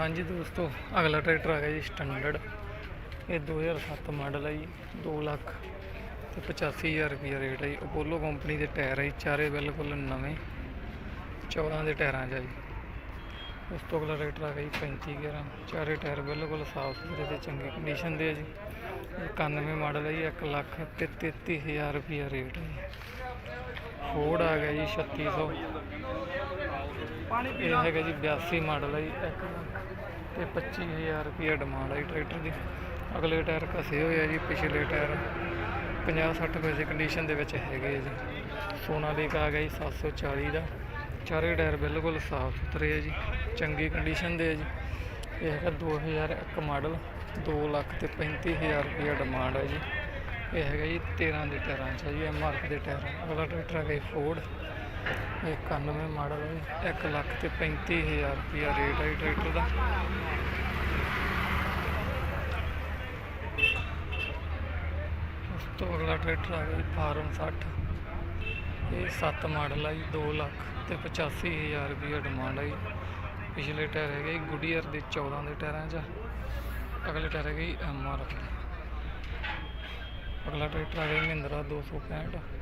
ਹਾਂਜੀ ਦੋਸਤੋ, ਅਗਲਾ ਟਰੈਕਟਰ ਆ ਗਿਆ ਜੀ ਸਟੈਂਡਰਡ। ਇਹ 2007 ਮਾਡਲ ਹੈ ਜੀ 2 ਲੱਖ ਤੇ 85000 ਰੁਪਏ ਰੇਟ ਹੈ ਜੀ। ਅਪੋਲੋ ਕੰਪਨੀ ਦੇ ਟਾਇਰ ਹੈ ਜੀ, ਚਾਰੇ ਬਿਲਕੁਲ ਨਵੇਂ 14 ਦੇ ਟਾਇਰਾਂ 'ਚ ਹੈ ਜੀ। ਉਸ ਤੋਂ ਅਗਲਾ ਟਰੈਕਟਰ ਆ ਗਿਆ ਜੀ 35 11 ਚਾਰੇ ਟਾਇਰ ਬਿਲਕੁਲ ਸਾਫ਼ ਸੁਥਰੇ ਤੇ ਚੰਗੀ ਕੰਡੀਸ਼ਨ ਦੇ ਹੈ ਜੀ। ਇਹ 91 ਮਾਡਲ ਹੈ ਜੀ 1 ਲੱਖ ਤੇ 33000 ਰੁਪਏ ਰੇਟ ਹੈ ਜੀ। ਫੋਰਡ ਆ ਗਿਆ ਜੀ 3600 ਇਹ ਹੈਗਾ ਜੀ 82 ਮਾਡਲ ਹੈ ਜੀ 1 ਲੱਖ ਤੇ 25000 ਰੁਪਏ ਡਿਮਾਂਡ ਹੈ ਜੀ ਟਰੈਕਟਰ ਦੀ। ਅਗਲੇ ਟਾਇਰ ਘਸੇ ਹੋਏ ਆ ਜੀ, ਪਿਛਲੇ ਟਾਇਰ 50 60 ਪੈਸੇ ਕੰਡੀਸ਼ਨ ਦੇ ਵਿੱਚ ਹੈਗੇ ਆ ਜੀ। ਸੋਨਾ ਲੇਕ ਆ ਗਿਆ ਜੀ 740 ਦਾ। ਚਾਰੇ ਟਾਇਰ ਬਿਲਕੁਲ ਸਾਫ਼ ਸੁਥਰੇ ਆ ਜੀ, ਚੰਗੀ ਕੰਡੀਸ਼ਨ ਦੇ ਆ ਜੀ। ਇਹ ਹੈਗਾ 2001 ਮਾਡਲ 2 ਲੱਖ ਤੇ 35000 ਰੁਪਏ ਡਿਮਾਂਡ ਹੈ ਜੀ। ਇਹ ਹੈਗਾ ਜੀ 13 ਦੇ ਟਾਇਰਾਂ 'ਚ ਹੈ ਜੀ ਐਮਆਰਐਫ ਦੇ ਟਾਇਰ ਅਗਲਾ ਟਰੈਕਟਰ ਹੈਗਾ ਜੀ ਫੋਰਡ 91 ਮਾਡਲ ਹੈ ਜੀ 1 ਲੱਖ ਤੇ 35000 ਰੁਪਏ ਰੇਟ ਹੈ ਟਰੈਕਟਰ ਦਾ। ਉਸ ਤੋਂ ਅਗਲਾ ਟਰੈਕਟਰ ਆ ਗਿਆ ਜੀ ਫਾਰਮ 60 ਇਹ 7 ਮਾਡਲ ਹੈ ਜੀ 2 ਲੱਖ ਤੇ 85000 ਰੁਪਏ ਡਿਮਾਂਡ ਹੈ ਜੀ। ਪਿਛਲੇ ਟਾਇਰ ਹੈਗੇ ਜੀ ਗੁਡੀਅਰ ਦੇ 14 ਦੇ ਟਾਇਰਾਂ 'ਚ। ਅਗਲੇ ਟਾਇਰ ਹੈਗੇ ਜੀ ਐਮਆਰਐਫ ਦੇ ਅਗਲਾ ਟਰੈਕਟਰ ਆ ਗਿਆ ਜੀ ਮਹਿੰਦਰਾ 265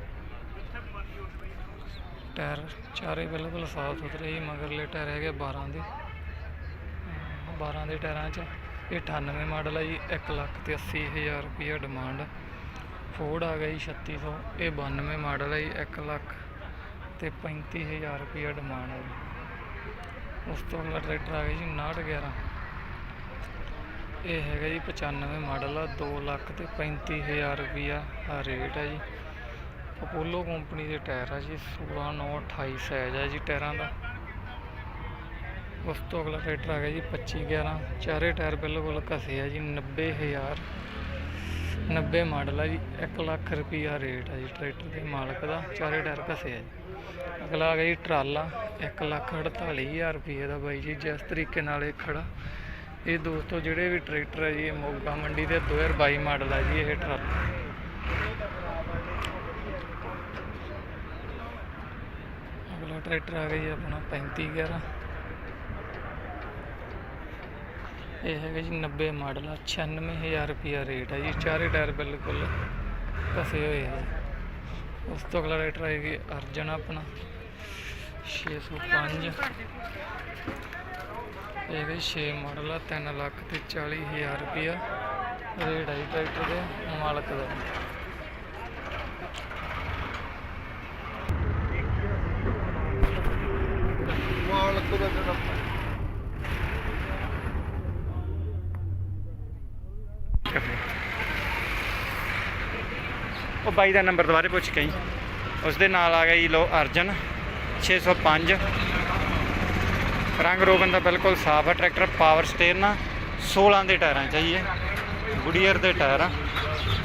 ਟਾਇਰ, ਚਾਰੇ ਬਿਲਕੁਲ ਸਾਫ਼ ਸੁਥਰੇ ਜੀ ਮਗਰਲੇ ਟਾਇਰ ਹੈਗੇ 12 ਦੇ। ਅਮ 12 ਦੇ ਟਾਇਰਾਂ 'ਚ ਇਹ 98 ਮਾਡਲ ਹੈ ਜੀ 1 ਲੱਖ ਤੇ 80000 ਰੁਪਏ ਡਿਮਾਂਡ ਫੋਰਡ ਆ। ਗਿਆ ਜੀ 3600 ਇਹ 92 ਮਾਡਲ ਹੈ ਜੀ 1 ਲੱਖ ਤੇ 35000 ਰੁਪਏ ਡਿਮਾਂਡ ਹੈ ਜੀ। ਉਸ ਤੋਂ ਅਗਲਾ ਟਰੈਕਟਰ ਆ ਗਿਆ ਜੀ 6911 ਇਹ ਹੈਗਾ ਜੀ 95 ਮਾਡਲ ਆ 2 ਲੱਖ ਤੇ 35000 ਹਜ਼ਾਰ ਆ ਰੇਟ ਹੈ ਜੀ। ਅਪੋਲੋ ਕੰਪਨੀ ਦੇ ਟਾਇਰ ਆ ਜੀ 16 9 28 ਸਾਈਜ਼ ਹੈ ਜੀ ਟਾਇਰਾਂ ਦਾ। ਉਸ ਤੋਂ ਅਗਲਾ ਟਰੈਕਟਰ ਆ ਗਿਆ ਜੀ 25 11 ਚਾਰੇ ਟਾਇਰ ਬਿਲਕੁਲ ਘਸੇ ਆ ਜੀ 90000 90 ਮਾਡਲ ਆ ਜੀ 1 ਲੱਖ ਰੁਪਿਆ ਰੇਟ ਹੈ ਜੀ ਟਰੈਕਟਰ ਦੇ ਮਾਲਕ ਦਾ, ਚਾਰੇ ਟਾਇਰ ਘਸੇ ਆ ਜੀ। ਅਗਲਾ ਆ ਗਿਆ ਜੀ ਟਰਾਲਾ 1 ਲੱਖ 48000 ਰੁਪਏ ਦਾ ਬਾਈ ਜੀ, ਜਿਸ ਤਰੀਕੇ ਨਾਲ ਇਹ ਖੜਾ। ਇਹ ਦੋਸਤੋ, ਜਿਹੜੇ ਵੀ ਟਰੈਕਟਰ ਹੈ ਜੀ, ਇਹ ਮੋਗਾ ਮੰਡੀ ਦੇ 2022 ਮਾਡਲ ਹੈ ਜੀ ਇਹ ਟਰਾਲਾ। ਅਗਲਾ ਟਰੈਕਟਰ ਆ ਗਿਆ ਜੀ ਆਪਣਾ 35 11 ਇਹ ਹੈਗਾ ਜੀ 90 ਮਾਡਲ ਆ 96000 ਰੁਪਿਆ ਰੇਟ ਹੈ ਜੀ, ਚਾਰੇ ਟਾਇਰ ਬਿਲਕੁਲ ਘਸੇ ਹੋਏ ਆ ਉਸ ਤੋਂ ਅਗਲਾ ਟਰੈਕਟਰ ਹੈ ਜੀ ਅਰਜਨ ਆਪਣਾ 605 ਇਹ ਹੈਗਾ ਜੀ 6 ਮਾਡਲ ਆ 3 ਲੱਖ ਤੇ 40000 ਰੁਪਿਆ ਰੇਟ ਹੈ ਜੀ ਟਰੈਕਟਰ ਦੇ ਮਾਲਕ ਦਾ ਮਾਲਕ ਦਾ ਜਿਹੜਾ ਉਹ ਬਾਈ ਦਾ ਨੰਬਰ ਦੁਬਾਰੇ ਪੁੱਛ ਕੇ ਆਈ। ਉਸ ਦੇ ਨਾਲ ਆ ਗਿਆ ਜੀ ਲੋ ਅਰਜਨ 605 ਰੰਗ ਰੋਗਨ ਦਾ ਬਿਲਕੁਲ ਸਾਫ਼ ਹੈ ਟਰੈਕਟਰ ਪਾਵਰ ਸਟੇਰਨ ਨਾ 16 ਦੇ ਟਾਇਰਾਂ ਚਾਹੀਏ ਆ ਗੁਡੀਅਰ ਦੇ ਟਾਇਰ ਆ।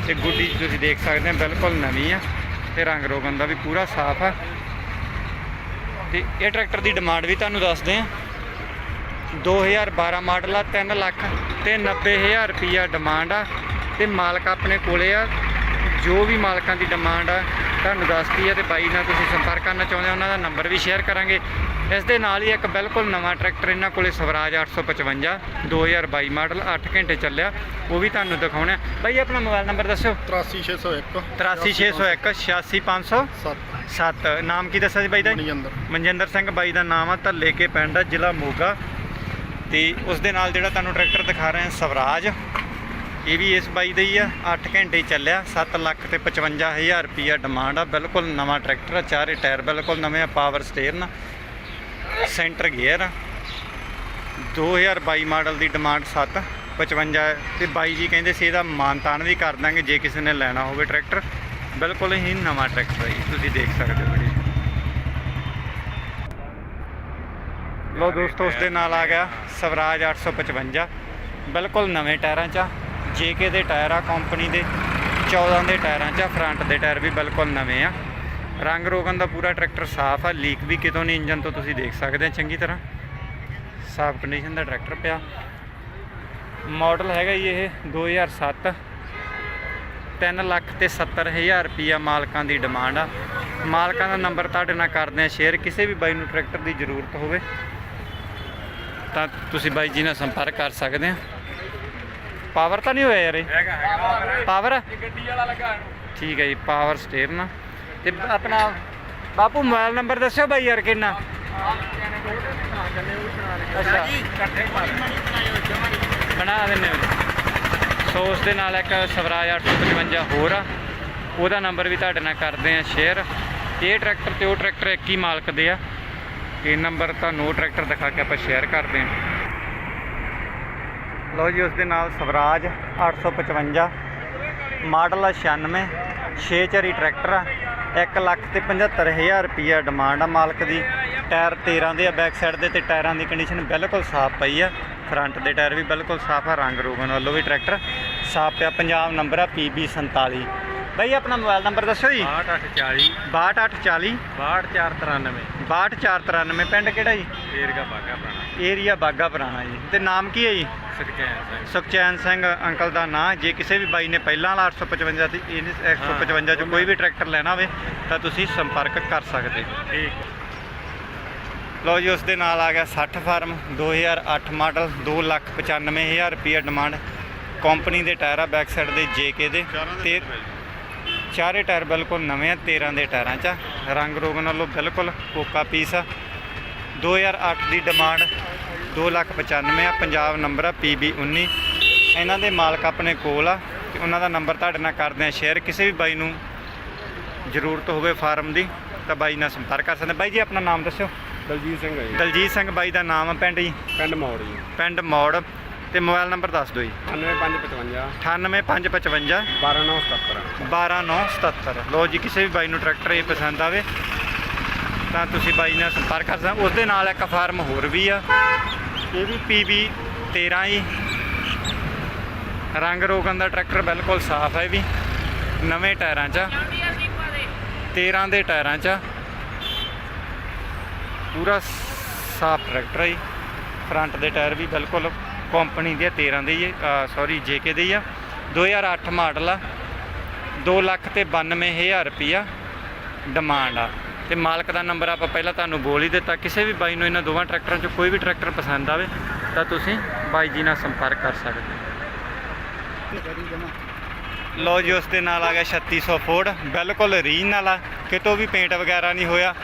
ਤੇ ਗੁੱਡੀ ਤੁਸੀਂ ਦੇਖ ਸਕਦੇ ਆ, ਬਿਲਕੁਲ ਨਵੀਂ ਆ। ਤੇ ਰੰਗ ਰੋਗਨ ਦਾ ਵੀ ਪੂਰਾ ਸਾਫ਼ ਆ। ਤੇ ਇਹ ਟਰੈਕਟਰ ਦੀ ਡਿਮਾਂਡ ਵੀ ਤੁਹਾਨੂੰ ਦੱਸਦੇ ਆ 2012 ਮਾਡਲ ਆ 3 ਲੱਖ ਤੇ 90000 ਰੁਪਈਆ ਡਿਮਾਂਡ ਆ ਤੇ ਮਾਲਕ ਆਪਣੇ ਕੋਲੇ ਆ। ਜੋ ਵੀ ਮਾਲਕਾਂ ਦੀ ਡਿਮਾਂਡ ਆ, ਤੁਹਾਨੂੰ ਦੱਸਦੀ ਆ ਤੇ ਬਾਈ ਨਾਲ ਤੁਸੀਂ ਸੰਪਰਕ ਕਰਨਾ ਚਾਹੁੰਦੇ ਹੋ, ਉਹਨਾਂ ਦਾ ਨੰਬਰ ਵੀ ਸ਼ੇਅਰ ਕਰਾਂਗੇ। ਇਸ ਦੇ ਨਾਲ ਹੀ ਇੱਕ ਬਿਲਕੁਲ ਨਵਾਂ ਟਰੈਕਟਰ ਇਹਨਾਂ ਕੋਲੇ ਸਵਰਾਜ 855 2022 ਮਾਡਲ 8 ਘੰਟੇ ਚੱਲਿਆ। ਉਹ ਵੀ ਤੁਹਾਨੂੰ ਦਿਖਾਉਣਾ। ਬਾਈ ਆਪਣਾ ਮੋਬਾਈਲ ਨੰਬਰ ਦੱਸਿਓ। 83601 83601 86507 7 ਨਾਮ ਕੀ ਦੱਸਿਆ ਜੀ ਬਾਈ ਦਾ? ਮਣੀ ਅੰਦਰ ਮਨਜਿੰਦਰ ਸਿੰਘ ਬਾਈ ਦਾ ਨਾਮ ਆ ਧੱਲੇ ਕੇ ਪਿੰਡ ਆ ਜ਼ਿਲ੍ਹਾ ਮੋਗਾ। ਤੇ ਉਸ ਦੇ ਨਾਲ ਜਿਹੜਾ ਤੁਹਾਨੂੰ ਟਰੈਕਟਰ ਦਿਖਾ ਰਹੇ ਹਾਂ ਸਵਰਾਜ। ਇਹ ਵੀ ਇਸ ਬਾਈ ਦਾ ਹੀ ਆ 8 ਘੰਟੇ ਚੱਲਿਆ। 7 ਲੱਖ ਤੇ 55000 ਰੁਪਈਆ ਡਿਮਾਂਡ ਆ। ਬਿਲਕੁਲ ਨਵਾਂ ਟਰੈਕਟਰ ਆ ਚਾਰੇ ਟਾਇਰ ਬਿਲਕੁਲ ਨਵੇਂ ਆ ਪਾਵਰ ਸਟੇਅਰਨ ਸੈਂਟਰ ਗੇਅਰ। ਆ 2022 ਮਾਡਲ ਦੀ ਡਿਮਾਂਡ 7 55 ਤੇ ਬਾਈ ਜੀ ਕਹਿੰਦੇ ਸੀ ਇਹਦਾ ਮਾਨਤਾਨ ਵੀ ਕਰ ਦਾਂਗੇ ਜੇ ਕਿਸੇ ਨੇ ਲੈਣਾ ਹੋਵੇ ਟਰੈਕਟਰ। ਬਿਲਕੁਲ ਹੀ ਨਵਾਂ ਟਰੈਕਟਰ ਹੈ ਜੀ, ਤੁਸੀਂ ਦੇਖ ਸਕਦੇ ਹੋ ਜੀ ਲੋ ਦੋਸਤੋ ਉਸ ਦੇ ਨਾਲ ਆ ਗਿਆ ਸਵਰਾਜ 855 ਬਿਲਕੁਲ ਨਵੇਂ ਟਾਇਰਾਂ 'ਚ ਜੇਕੇ ਦੇ ਟਾਇਰ ਆ, ਕੰਪਨੀ ਦੇ 14 ਦੇ ਟਾਇਰਾਂ 'ਚ ਫਰੰਟ ਦੇ ਟਾਇਰ ਵੀ ਬਿਲਕੁਲ ਨਵੇਂ ਆ। ਰੰਗ ਰੋਗਨ ਦਾ ਪੂਰਾ ਟਰੈਕਟਰ ਸਾਫ਼ ਆ ਲੀਕ ਵੀ ਕਿਤੋਂ ਨਹੀਂ ਇੰਜਨ ਤੋਂ ਤੁਸੀਂ ਦੇਖ ਸਕਦੇ ਆ ਚੰਗੀ ਤਰ੍ਹਾਂ। ਸਾਫ਼ ਕੰਡੀਸ਼ਨ ਦਾ ਟਰੈਕਟਰ ਪਿਆ। ਮਾਡਲ ਹੈਗਾ ਜੀ ਇਹ 2007 3 ਲੱਖ ਤੇ 70 ਹਜ਼ਾਰ ਰੁਪਈਆ ਮਾਲਕਾਂ ਦੀ ਡਿਮਾਂਡ ਆ। ਮਾਲਕਾਂ ਦਾ ਨੰਬਰ ਤੁਹਾਡੇ ਨਾਲ ਕਰਦੇ ਆ ਸ਼ੇਅਰ ਕਿਸੇ ਵੀ ਬਾਈ ਨੂੰ ਟਰੈਕਟਰ ਦੀ ਜ਼ਰੂਰਤ ਹੋਵੇ ਤਾਂ ਤੁਸੀਂ ਬਾਈ ਜੀ ਨਾਲ ਸੰਪਰਕ ਕਰ ਸਕਦੇ ਆ। ਪਾਵਰ ਤਾਂ ਨਹੀਂ ਹੋਇਆ ਯਾਰ ਇਹ? ਪਾਵਰ ਗੱਡੀ ਵਾਲਾ ਲੱਗਾ ਠੀਕ ਹੈ ਜੀ ਪਾਵਰ ਸਟੇਰਨ ਤੇ ਆਪਣਾ ਬਾਪੂ ਮੋਬਾਈਲ ਨੰਬਰ ਦੱਸਿਓ ਬਾਈ ਯਾਰ ਕਿੰਨਾ? ਅੱਛਾ। ਬਣਾ ਦਿੰਨੇ ਹੋ। ਸੋ ਉਸ ਦੇ ਨਾਲ ਇੱਕ ਸਵਰਾਜ 855 ਹੋਰ ਆ। ਉਹਦਾ ਨੰਬਰ ਵੀ ਤੁਹਾਡੇ ਨਾਲ ਕਰਦੇ ਆ ਸ਼ੇਅਰ ਇਹ ਟਰੈਕਟਰ ਤੇ ਉਹ ਟਰੈਕਟਰ ਇੱਕ ਹੀ ਮਾਲਕ ਦੇ ਆ। ਇਹ ਨੰਬਰ ਤੁਹਾਨੂੰ ਉਹ ਟਰੈਕਟਰ ਦਿਖਾ ਕੇ ਆਪਾਂ ਸ਼ੇਅਰ ਕਰਦੇ ਆ ਲਓ ਜੀ ਉਸ ਦੇ ਨਾਲ ਸਵਰਾਜ 855 ਮਾਡਲ ਆ 96 ਛੇ ਚਰੀ ਟਰੈਕਟਰ ਆ। 1 ਲੱਖ ਤੇ 75000 ਰੁਪਈਆ ਡਿਮਾਂਡ ਆ ਮਾਲਕ ਦੀ। ਟਾਇਰ 13 ਦੇ ਆ ਬੈਕ ਸਾਈਡ ਦੇ ਤੇ ਟਾਇਰਾਂ ਦੀ ਕੰਡੀਸ਼ਨ ਬਿਲਕੁਲ ਸਾਫ਼ ਪਈ ਆ। ਫਰੰਟ ਦੇ ਟਾਇਰ ਵੀ ਬਿਲਕੁਲ ਸਾਫ਼ ਆ ਰੰਗ ਰੋਗਨ ਵੱਲੋਂ ਵੀ ਟਰੈਕਟਰ ਸਾਫ਼ ਪਿਆ। ਪੰਜਾਬ ਨੰਬਰ ਆ PB 47 ਬਈ ਆਪਣਾ ਮੋਬਾਈਲ ਨੰਬਰ ਦੱਸਿਓ ਜੀ? 6840 62840 6293 62493 ਪਿੰਡ ਕਿਹੜਾ ਜੀ? ਏਰਗਾ ਬਾਗਾ ਪੁਰਾਣਾ। ਏਰੀਆ ਬਾਗਾ ਪੁਰਾਣਾ ਜੀ। ਤੇ ਨਾਮ ਕੀ ਹੈ ਜੀ? ਸਿੰਘ। ਸੁਖਚੈਨ ਸਿੰਘ ਅੰਕਲ ਦਾ ਨਾਂ। ਜੇ ਕਿਸੇ ਵੀ ਬਾਈ ਨੇ ਪਹਿਲਾਂ ਵਾਲਾ 855 ਤੇ ਇਹਨੇ 155 ਚੋਂ ਕੋਈ ਵੀ ਟਰੈਕਟਰ ਲੈਣਾ ਹੋਵੇ ਤਾਂ ਤੁਸੀਂ ਸੰਪਰਕ ਕਰ ਸਕਦੇ ਹੋ। ਠੀਕ। ਲਓ ਜੀ ਉਸ ਦੇ ਨਾਲ ਆ ਗਿਆ 60 ਫਾਰਮ 2008 ਮਾਡਲ 295000 ਰੁਪਏ ਡਿਮਾਂਡ। ਕੰਪਨੀ ਦੇ ਟਾਇਰ ਆ ਬੈਕ ਸਾਈਡ ਦੇ ਜੇਕੇ ਦੇ। ਤੇ ਚਾਰੇ ਟਾਇਰ ਬਿਲਕੁਲ ਨਵੇਂ ਆ 13 ਦੇ ਟਾਇਰਾਂ 'ਚ। ਰੰਗ ਰੋਗਨ ਵੱਲੋਂ ਬਿਲਕੁਲ ਕੋਕਾ ਪੀਸ ਆ। 2008 ਦੀ ਡਿਮਾਂਡ 2,95 ਆ ਪੰਜਾਬ ਨੰਬਰ ਆ PB 19 ਇਹਨਾਂ ਦੇ ਮਾਲਕ ਆਪਣੇ ਕੋਲ ਆ ਤੇ ਉਹਨਾਂ ਦਾ ਨੰਬਰ ਤੁਹਾਡੇ ਨਾਲ ਕਰਦੇ ਆ ਸ਼ੇਅਰ। ਕਿਸੇ ਵੀ ਬਾਈ ਨੂੰ ਜ਼ਰੂਰਤ ਹੋਵੇ ਫਾਰਮ ਦੀ ਤਾਂ ਬਾਈ ਨਾਲ ਸੰਪਰਕ ਕਰ ਸਕਦੇ। ਬਾਈ ਜੀ ਆਪਣਾ ਨਾਮ ਦੱਸਿਓ। ਦਲਜੀਤ ਸਿੰਘ ਹੈ ਜੀ। ਦਲਜੀਤ ਸਿੰਘ ਬਾਈ ਦਾ ਨਾਮ ਆ ਪਿੰਡ ਜੀ? ਪਿੰਡ ਮੌੜ ਜੀ। ਪਿੰਡ ਮੌੜ। ਤੇ ਮੋਬਾਈਲ ਨੰਬਰ ਦੱਸ ਦਿਓ ਜੀ। 9555 98555 12977 12977 ਲੋ ਜੀ ਕਿਸੇ ਵੀ ਬਾਈ ਨੂੰ ਟਰੈਕਟਰ ਇਹ ਪਸੰਦ ਆਵੇ ਤਾਂ ਤੁਸੀਂ ਬਾਈ ਨਾਲ ਸੰਪਰਕ ਕਰ ਸਕਦੇ ਹੋ। ਉਸ ਦੇ ਨਾਲ ਇੱਕ ਫਾਰਮ ਹੋਰ ਵੀ ਆ। ਇਹ ਵੀ PB 13 ਜੀ ਰੰਗ ਰੋਗਨ ਦਾ ਟਰੈਕਟਰ ਬਿਲਕੁਲ ਸਾਫ਼ ਹੈ ਵੀ। ਨਵੇਂ ਟਾਇਰਾਂ 'ਚ ਆ। 13 ਦੇ ਟਾਇਰਾਂ 'ਚ ਆ। ਪੂਰਾ ਸਾਫ਼ ਟਰੈਕਟਰ ਹੈ ਜੀ। ਫਰੰਟ ਦੇ ਟਾਇਰ ਵੀ ਬਿਲਕੁਲ ਕੰਪਨੀ ਦੇ ਆ, 13 ਦੇ ਹੀ ਸੌਰੀ ਜੇਕੇ ਦੇ ਹੀ ਆ। 2008 ਮਾਡਲ ਆ। 2 ਲੱਖ ਤੇ 92000 ਰੁਪਿਆ ਡਿਮਾਂਡ ਆ। ਤੇ ਮਾਲਕ ਦਾ ਨੰਬਰ ਆਪਾਂ ਪਹਿਲਾਂ ਤੁਹਾਨੂੰ ਬੋਲ ਹੀ ਦਿੱਤਾ। ਕਿਸੇ ਵੀ ਬਾਈ ਨੂੰ ਇਹਨਾਂ ਦੋਵਾਂ ਟਰੈਕਟਰਾਂ 'ਚੋਂ ਕੋਈ ਵੀ ਟਰੈਕਟਰ ਪਸੰਦ ਆਵੇ, ਤਾਂ ਤੁਸੀਂ ਬਾਈ ਜੀ ਨਾਲ ਸੰਪਰਕ ਕਰ ਸਕਦੇ ਹੋ। ਲੋ ਜੀ, ਉਸ ਦੇ ਨਾਲ ਆ ਗਿਆ 3600 ਫੋਰਡ ਬਿਲਕੁਲ ਰੀਜਨਲ ਆ ਕਿਤੋਂ ਵੀ ਪੇਂਟ ਵਗੈਰਾ ਨਹੀਂ ਹੋਇਆ।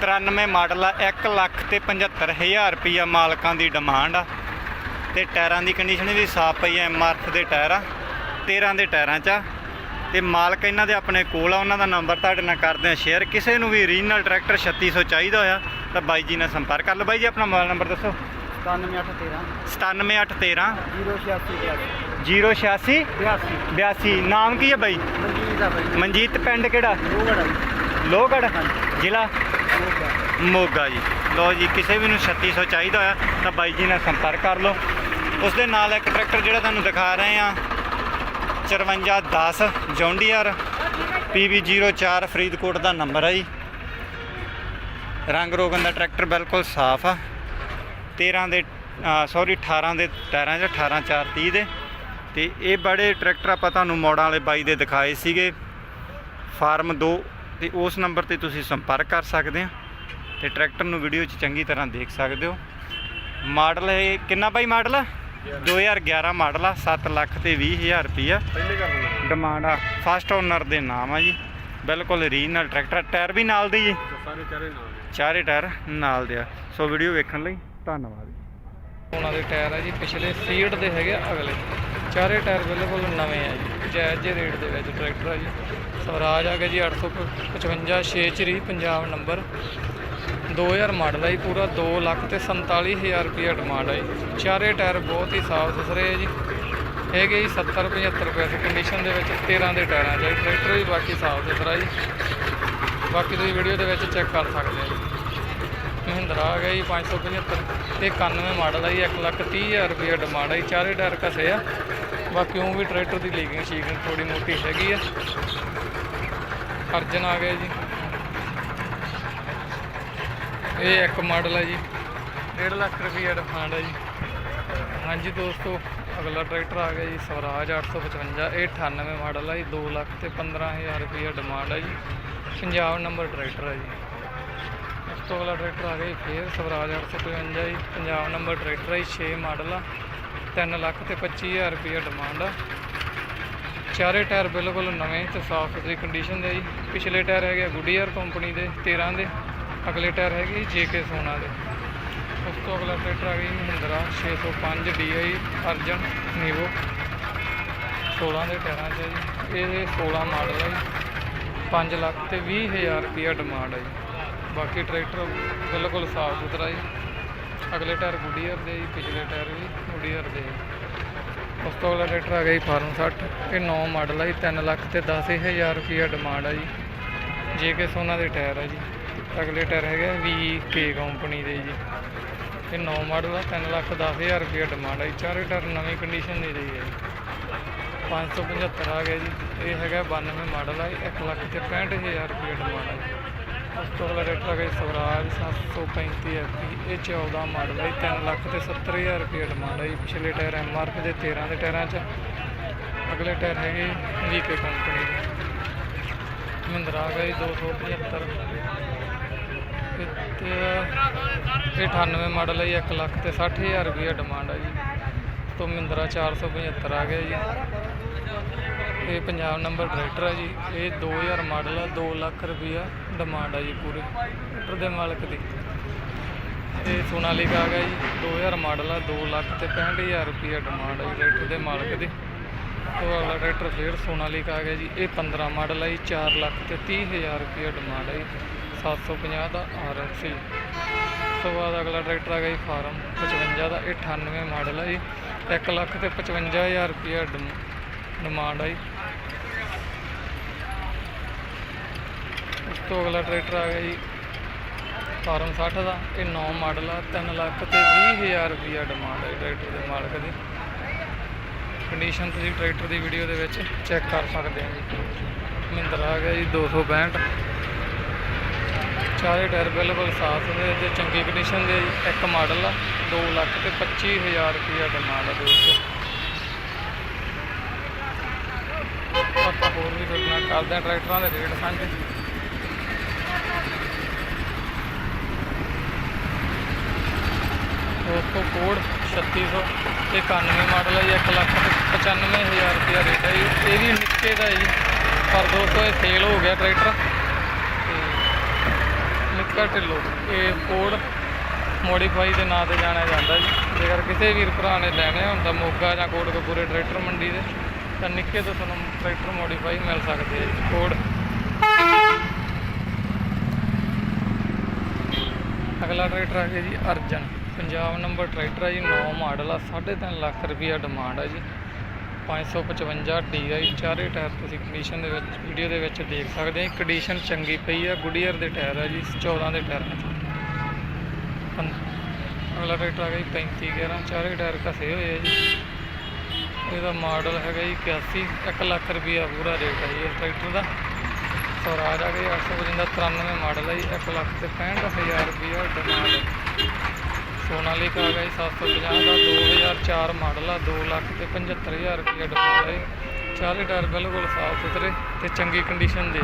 93 ਮਾਡਲ ਆ 1 ਲੱਖ ਤੇ 75000 ਰੁਪਿਆ ਮਾਲਕਾਂ ਦੀ ਡਿਮਾਂਡ ਆ। ਤੇ ਟਾਇਰਾਂ ਦੀ ਕੰਡੀਸ਼ਨ ਵੀ ਸਾਫ਼ ਪਈ ਐ ਐਮਆਰਐਫ ਦੇ ਟਾਇਰ ਆ 13 ਦੇ ਟਾਇਰਾਂ 'ਚ ਆ। ਤੇ ਮਾਲਕ ਇਹਨਾਂ ਦੇ ਆਪਣੇ ਕੋਲ ਆ ਉਹਨਾਂ ਦਾ ਨੰਬਰ ਤੁਹਾਡੇ ਨਾਲ ਕਰਦੇ ਆ ਸ਼ੇਅਰ ਕਿਸੇ ਨੂੰ ਵੀ ਰੀਜਨਲ ਟਰੈਕਟਰ 3600 ਚਾਹੀਦਾ ਹੋਇਆ ਤਾਂ ਬਾਈ ਜੀ ਨਾਲ ਸੰਪਰਕ ਕਰ ਲਓ। ਬਾਈ ਜੀ ਆਪਣਾ ਮੋਬਾਈਲ ਨੰਬਰ ਦੱਸੋ। 97813 97813 086 086 82 82 ਨਾਮ ਕੀ ਹੈ ਬਾਈ? ਮਨਜੀਤ ਦਾ ਬਾਈ। ਮਨਜੀਤ ਪਿੰਡ ਕਿਹੜਾ? ਲੋਗੜ ਲੋਹਗੜ੍ਹ। ਜ਼ਿਲ੍ਹਾ? ਮੋਗਾ। ਜੀ। ਲਓ ਜੀ ਕਿਸੇ ਵੀ ਨੂੰ 3600 ਚਾਹੀਦਾ ਹੋਇਆ ਤਾਂ ਬਾਈ ਜੀ ਨਾਲ ਸੰਪਰਕ ਕਰ ਲਓ। ਉਸ ਦੇ ਨਾਲ ਇੱਕ ਟਰੈਕਟਰ ਜਿਹੜਾ ਤੁਹਾਨੂੰ ਦਿਖਾ ਰਹੇ ਆ 5410 ਜੌਂਡੀਅਰ PB04 ਫਰੀਦਕੋਟ ਦਾ ਨੰਬਰ ਹੈ ਜੀ। ਰੰਗ ਰੋਗਨ ਦਾ ਟਰੈਕਟਰ ਬਿਲਕੁਲ ਸਾਫ਼ ਆ। 13 ਦੇ ਸੌਰੀ 18 ਦੇ ਟਾਇਰਾਂ 'ਚ 18 4 30 ਦੇ। ਤੇ ਇਹ ਬੜੇ ਟਰੈਕਟਰ ਆਪਾਂ ਤੁਹਾਨੂੰ ਮੋੜਾਂ ਵਾਲੇ ਬਾਈ ਦੇ ਦਿਖਾਏ ਸੀਗੇ। ਫਾਰਮ 2 ਤੇ ਉਸ ਨੰਬਰ ਤੇ ਤੁਸੀਂ ਸੰਪਰਕ ਕਰ ਸਕਦੇ ਆ। ਤੇ ਟਰੈਕਟਰ ਨੂੰ ਵੀਡੀਓ 'ਚ ਚੰਗੀ ਤਰ੍ਹਾਂ ਦੇਖ ਸਕਦੇ ਹੋ। ਮਾਡਲ ਇਹ ਕਿੰਨਾ ਬਾਈ ਮਾਡਲ ਆ? 2011 ਮਾਡਲ ਆ 7 ਲੱਖ ਤੇ 20000 ਰੁਪਈਆ। ਪਹਿਲੇ ਕਰ ਲੈਣਾ ਡਿਮਾਂਡ ਆ। ਫਸਟ ਓਨਰ ਦੇ ਨਾਮ ਆ ਜੀ। ਬਿਲਕੁਲ ਰੀਜਨਲ ਟਰੈਕਟਰ ਟਾਇਰ ਵੀ ਨਾਲ ਦੇ ਜੀ। ਸਾਰੇ ਚਾਰੇ ਨਾਲ ਚਾਰੇ ਟਾਇਰ ਨਾਲ ਦੇ ਆ। ਸੋ ਵੀਡੀਓ ਵੇਖਣ ਲਈ ਧੰਨਵਾਦ ਜੀ। ਉਹਨਾਂ ਦੇ ਟਾਇਰ ਆ ਜੀ ਪਿਛਲੇ ਸੀਟ ਦੇ ਹੈਗੇ ਆ ਅਗਲੇ। ਚਾਰੇ ਟਾਇਰ ਬਿਲਕੁਲ ਨਵੇਂ ਆ ਜੀ। ਜਾਇਜ਼ ਜਿਹੇ ਰੇਟ ਦੇ ਵਿੱਚ ਟਰੈਕਟਰ ਆ ਜੀ। ਸਵਰਾਜ ਆ ਗਿਆ ਜੀ 855 ਛੇਚਰੀ ਪੰਜਾਬ ਨੰਬਰ 2000 ਮਾਡਲ ਆ ਜੀ, ਪੂਰਾ 2 ਲੱਖ ਤੇ 47000 ਰੁਪਏ ਡਿਮਾਂਡ ਆ ਜੀ। ਚਾਰੇ ਟਾਇਰ ਬਹੁਤ ਹੀ ਸਾਫ਼ ਸੁਥਰੇ ਆ ਜੀ। ਹੈਗੇ ਜੀ 70 75 ਰੁਪਏ ਦੀ ਕੰਡੀਸ਼ਨ ਦੇ ਵਿੱਚ 13 ਦੇ ਟਾਇਰਾਂ 'ਚ ਟਰੈਕਟਰ ਵੀ ਬਾਕੀ ਸਾਫ਼ ਸੁਥਰਾ ਜੀ। ਬਾਕੀ ਤੁਸੀਂ ਵੀਡੀਓ ਦੇ ਵਿੱਚ ਚੈੱਕ ਕਰ ਸਕਦੇ ਹੋ ਜੀ। ਮਹਿੰਦਰਾ ਆ ਗਿਆ ਜੀ 575 ਤੇ 91 ਮਾਡਲ ਆ ਜੀ 1 ਲੱਖ 30 ਹਜ਼ਾਰ ਰੁਪਏ ਡਿਮਾਂਡ ਆ ਜੀ। ਚਾਰੇ ਟਾਇਰ ਘਸੇ ਆ। ਬਾਕੀ ਉਹ ਵੀ ਟਰੈਕਟਰ ਦੀ ਲੀਕਿੰਗ ਸ਼ੀਕਿੰਗ ਥੋੜੀ ਮੋਟੀ ਹੈਗੀ ਆ। ਅਰਜਨ ਆ ਗਿਆ ਜੀ। ਇਹ ਇੱਕ ਮਾਡਲ ਹੈ ਜੀ। 1.5 ਲੱਖ ਰੁਪਏ ਡਿਮਾਂਡ ਹੈ ਜੀ। ਹਾਂਜੀ ਦੋਸਤੋ, ਅਗਲਾ ਟਰੈਕਟਰ ਆ ਗਿਆ ਜੀ, ਸਵਰਾਜ 855 ਇਹ 98 ਮਾਡਲ ਆ ਜੀ 2 ਲੱਖ ਤੇ 15000 ਰੁਪਏ ਡਿਮਾਂਡ ਹੈ ਜੀ। ਪੰਜਾਬ ਨੰਬਰ ਟਰੈਕਟਰ ਹੈ ਜੀ। ਉਸ ਤੋਂ ਅਗਲਾ ਟਰੈਕਟਰ ਆ ਗਿਆ ਜੀ, ਫੇਰ ਸਵਰਾਜ 855 ਜੀ। ਪੰਜਾਬ ਨੰਬਰ ਟਰੈਕਟਰ ਹੈ 6 ਮਾਡਲ ਆ। 3 ਲੱਖ ਤੇ 25000 ਰੁਪਏ ਡਿਮਾਂਡ ਆ। ਚਾਰੇ ਟਾਇਰ ਬਿਲਕੁਲ ਨਵੇਂ ਤੇ ਸਾਫ਼ ਸੁਥਰੀ ਕੰਡੀਸ਼ਨ ਦੇ ਜੀ। ਪਿਛਲੇ ਟਾਇਰ ਹੈਗੇ ਗੁੱਡੀਅਰ ਕੰਪਨੀ ਦੇ 13 ਦੇ। ਅਗਲੇ ਟਾਇਰ ਹੈਗੇ ਜੇਕੇ ਸੋਨਾ ਦੇ। ਉਸ ਤੋਂ ਅਗਲਾ ਟਰੈਕਟਰ ਆ ਗਿਆ ਜੀ ਮਹਿੰਦਰਾ 605 DI ਅਰਜਨ ਨੀਵੋ 16 ਦੇ ਟਾਇਰਾਂ 'ਚ ਜੀ। ਇਹ 16 ਮਾਡਲ ਹੈ ਜੀ। 5 ਲੱਖ ਤੇ 20000 ਰੁਪਏ ਡਿਮਾਂਡ ਹੈ ਜੀ। ਬਾਕੀ ਟਰੈਕਟਰ ਬਿਲਕੁਲ ਸਾਫ਼ ਸੁਥਰਾ ਜੀ। ਅਗਲੇ ਟਾਇਰ ਗੁੱਡੀਅਰ ਦੇ ਜੀ, ਪਿਛਲੇ ਟਾਇਰ ਵੀ ਗੁੱਡੀਅਰ ਦੇ ਜੀ। ਉਸ ਤੋਂ ਅਗਲਾ ਟਰੈਕਟਰ ਆ ਗਿਆ ਜੀ ਫਾਰਮ 60 ਇਹ 9 ਮਾਡਲ ਹੈ ਜੀ 3 ਲੱਖ ਤੇ 10000 ਰੁਪਏ ਡਿਮਾਂਡ ਹੈ ਜੀ। ਜੇ ਕੇ ਸੋਨਾ ਦੇ ਟਾਇਰ ਹੈ ਜੀ। ਅਗਲੇ ਟਾਇਰ ਹੈਗੇ ਵੀ ਕੇ ਕੰਪਨੀ ਦੇ ਜੀ। ਇਹ 9 ਮਾਡਲ ਆ 3 ਲੱਖ 10000 ਰੁਪਏ ਡਿਮਾਂਡ ਆ ਜੀ। ਚਾਰੇ ਟਾਇਰ ਨਵੀਂ ਕੰਡੀਸ਼ਨ ਦੇ ਰਹੀ ਹੈ ਜੀ 575 ਆ ਗਿਆ ਜੀ। ਇਹ ਹੈਗਾ 92 ਮਾਡਲ ਆ 1 ਲੱਖ ਤੇ 65000 ਰੁਪਏ ਡਿਮਾਂਡ ਆ ਜੀ। ਉਸ ਤੋਂ ਅਗਲਾ ਟਰੈਕਟਰ ਆ ਗਿਆ ਜੀ ਸਵਰਾਜ 735 ਐਫਪੀ ਇਹ 14 ਮਾਡਲ ਹੈ 3 ਲੱਖ ਤੇ 70000 ਰੁਪਏ ਡਿਮਾਂਡ ਆ ਜੀ। ਪਿਛਲੇ ਟਾਇਰ ਐੱਮ ਆਰ ਪੀ ਦੇ 13 ਦੇ ਟਾਇਰਾਂ 'ਚ। ਅਗਲੇ ਟਾਇਰ ਹੈਗੇ ਵੀਕੇ ਕੰਪਨੀ ਦੇ। ਮਹਿੰਦਰਾ ਆ ਗਿਆ ਜੀ 275 ਇਹ ਤੇ 98 ਮਾਡਲ ਹੈ ਜੀ 1 ਲੱਖ ਤੇ 60000 ਰੁਪਏ ਡਿਮਾਂਡ ਹੈ ਜੀ। ਤੋਂ ਮਹਿੰਦਰਾ 475 ਆ ਗਿਆ ਜੀ। ਇਹ ਪੰਜਾਬ ਨੰਬਰ ਟਰੈਕਟਰ ਹੈ ਜੀ। ਇਹ 2000 ਮਾਡਲ ਆ 2 ਲੱਖ ਰੁਪਈਆ ਡਿਮਾਂਡ ਆ ਜੀ ਪੂਰੇ ਟਰੈਕਟਰ ਦੇ ਮਾਲਕ ਦੀ। ਇਹ ਸੋਨਾਲੀਕਾ ਆ ਗਿਆ ਜੀ 2000 ਮਾਡਲ ਆ 2 ਲੱਖ ਤੇ 65000 ਰੁਪਈਆ ਡਿਮਾਂਡ ਹੈ ਜੀ ਟਰੈਕਟਰ ਦੇ ਮਾਲਕ ਦੀ। ਉਹ ਅਗਲਾ ਟਰੈਕਟਰ ਫੇਰ ਸੋਨਾਲੀਕਾ ਆ ਗਿਆ ਜੀ। ਇਹ 15 ਮਾਡਲ ਆ ਜੀ 4 ਲੱਖ ਤੇ 30000 ਰੁਪਈਆ ਡਿਮਾਂਡ ਹੈ ਜੀ। 750 ਦਾ ਆਰਐਕਸੀ ਉਸ ਤੋਂ ਬਾਅਦ ਅਗਲਾ ਟਰੈਕਟਰ ਆ ਗਿਆ ਜੀ ਫਾਰਮ 55 ਦਾ, ਇਹ 98 ਮਾਡਲ ਆ ਜੀ। 1 ਲੱਖ ਤੇ 55000 ਰੁਪਈਆ ਡਿਮਾਂਡ ਆ ਜੀ। ਉਸ ਤੋਂ ਅਗਲਾ ਟਰੈਕਟਰ ਆ ਗਿਆ ਜੀ ਫਾਰਮ 60 ਦਾ, ਇਹ 9 ਮਾਡਲ ਆ 3 ਲੱਖ ਤੇ 20000 ਰੁਪਈਆ ਡਿਮਾਂਡ ਹੈ ਟਰੈਕਟਰ ਦੇ ਮਾਲਕ ਦੀ। ਕੰਡੀਸ਼ਨ ਤੁਸੀਂ ਟਰੈਕਟਰ ਦੀ ਵੀਡੀਓ ਦੇ ਵਿੱਚ ਚੈੱਕ ਕਰ ਸਕਦੇ ਹੋ ਜੀ। ਮਹਿੰਦਰਾ ਆ ਗਿਆ ਜੀ 262 ਚਾਰੇ ਟਾਇਰ ਬਿਲਕੁਲ ਸਾਫ਼ ਨੇ ਤੇ ਚੰਗੀ ਕੰਡੀਸ਼ਨ ਦੇ ਜੀ। ਇੱਕ ਮਾਡਲ ਆ 2 ਲੱਖ ਤੇ 25000 ਰੁਪਈਆ ਡਿਮਾਂਡ ਆ ਦੋਸਤੋ ਆਪਾਂ ਹੋਰ ਵੀ ਤੁਹਾਡੇ ਨਾਲ ਕਰਦੇ ਹਾਂ, ਟਰੈਕਟਰਾਂ ਦੇ ਰੇਟ ਸਾਂਝੇ। ਦੋਸਤੋ ਕੋਡ 3600 ਤੇ 91 ਮਾਡਲ ਹੈ ਜੀ 1 ਲੱਖ ਤੇ 95000 ਰੁਪਇਆ ਰੇਟ ਹੈ ਜੀ। ਇਹ ਵੀ ਨਿੱਕੇ ਦਾ ਹੈ ਜੀ, ਪਰ ਦੋਸਤੋ ਇਹ ਸੇਲ ਹੋ ਗਿਆ ਟਰੈਕਟਰ। ਨਿੱਕਾ ਢਿੱਲੋ। ਇਹ ਕੋਡ ਮੋਡੀਫਾਈ ਦੇ ਨਾਂ ਤੇ ਜਾਣਿਆ ਜਾਂਦਾ ਜੀ। ਜੇਕਰ ਕਿਸੇ ਵੀਰ ਭਰਾ ਨੇ ਲੈਣੇ ਹੋਣ ਤਾਂ ਮੋਗਾ ਜਾਂ ਕੋਟਕਪੂਰੇ ਟਰੈਕਟਰ ਮੰਡੀ ਦੇ, ਤਾਂ ਨਿੱਕੇ ਤੋਂ ਤੁਹਾਨੂੰ ਟਰੈਕਟਰ ਮੋਡੀਫਾਈ ਮਿਲ ਸਕਦੇ ਆ ਜੀ। ਕੋਡ ਅਗਲਾ ਟਰੈਕਟਰ ਆ ਗਿਆ ਜੀ ਅਰਜਨ। ਪੰਜਾਬ ਨੰਬਰ ਟਰੈਕਟਰ ਹੈ ਜੀ 9 ਮਾਡਲ ਆ 3.5 ਲੱਖ ਰੁਪਈਆ ਡਿਮਾਂਡ ਹੈ ਜੀ। 555 DI ਚਾਰੇ ਟਾਇਰ ਤੁਸੀਂ ਕੰਡੀਸ਼ਨ ਦੇ ਵਿੱਚ ਵੀਡੀਓ ਦੇ ਵਿੱਚ ਦੇਖ ਸਕਦੇ ਹੋ। ਕੰਡੀਸ਼ਨ ਚੰਗੀ ਪਈ ਆ ਗੁਡੀਅਰ ਦੇ ਟਾਇਰ ਆ ਜੀ 14 ਦੇ ਟਾਇਰਾਂ 'ਚ ਪੰ- ਅਗਲਾ ਟਰੈਕਟਰ ਆ ਗਿਆ ਜੀ 35 11 ਚਾਰੇ ਟਾਇਰ ਘਸੇ ਹੋਏ ਆ ਜੀ। ਇਹਦਾ ਮਾਡਲ ਹੈਗਾ ਜੀ 81 1 ਲੱਖ ਰੁਪਈਆ ਪੂਰਾ ਰੇਟ ਹੈ ਜੀ ਇਸ ਟਰੈਕਟਰ ਦਾ। ਸਵਰਾਜ ਆ ਗਈ 855 93 ਮਾਡਲ ਹੈ ਜੀ 1 ਲੱਖ ਤੇ 65000 ਰੁਪਈਆ ਡਿਮਾਂਡ ਸੋਨਾਲੀਕਾ ਆ ਗਿਆ ਜੀ 750 ਦਾ 2004 ਮਾਡਲ ਆ 2 ਲੱਖ ਤੇ 75000 ਰੁਪਏ ਡਿਮਾਂਡ ਹੈ ਚਾਰੇ ਟਾਇਰ ਬਿਲਕੁਲ ਸਾਫ਼ ਸੁਥਰੇ ਤੇ ਚੰਗੀ ਕੰਡੀਸ਼ਨ ਦੇ।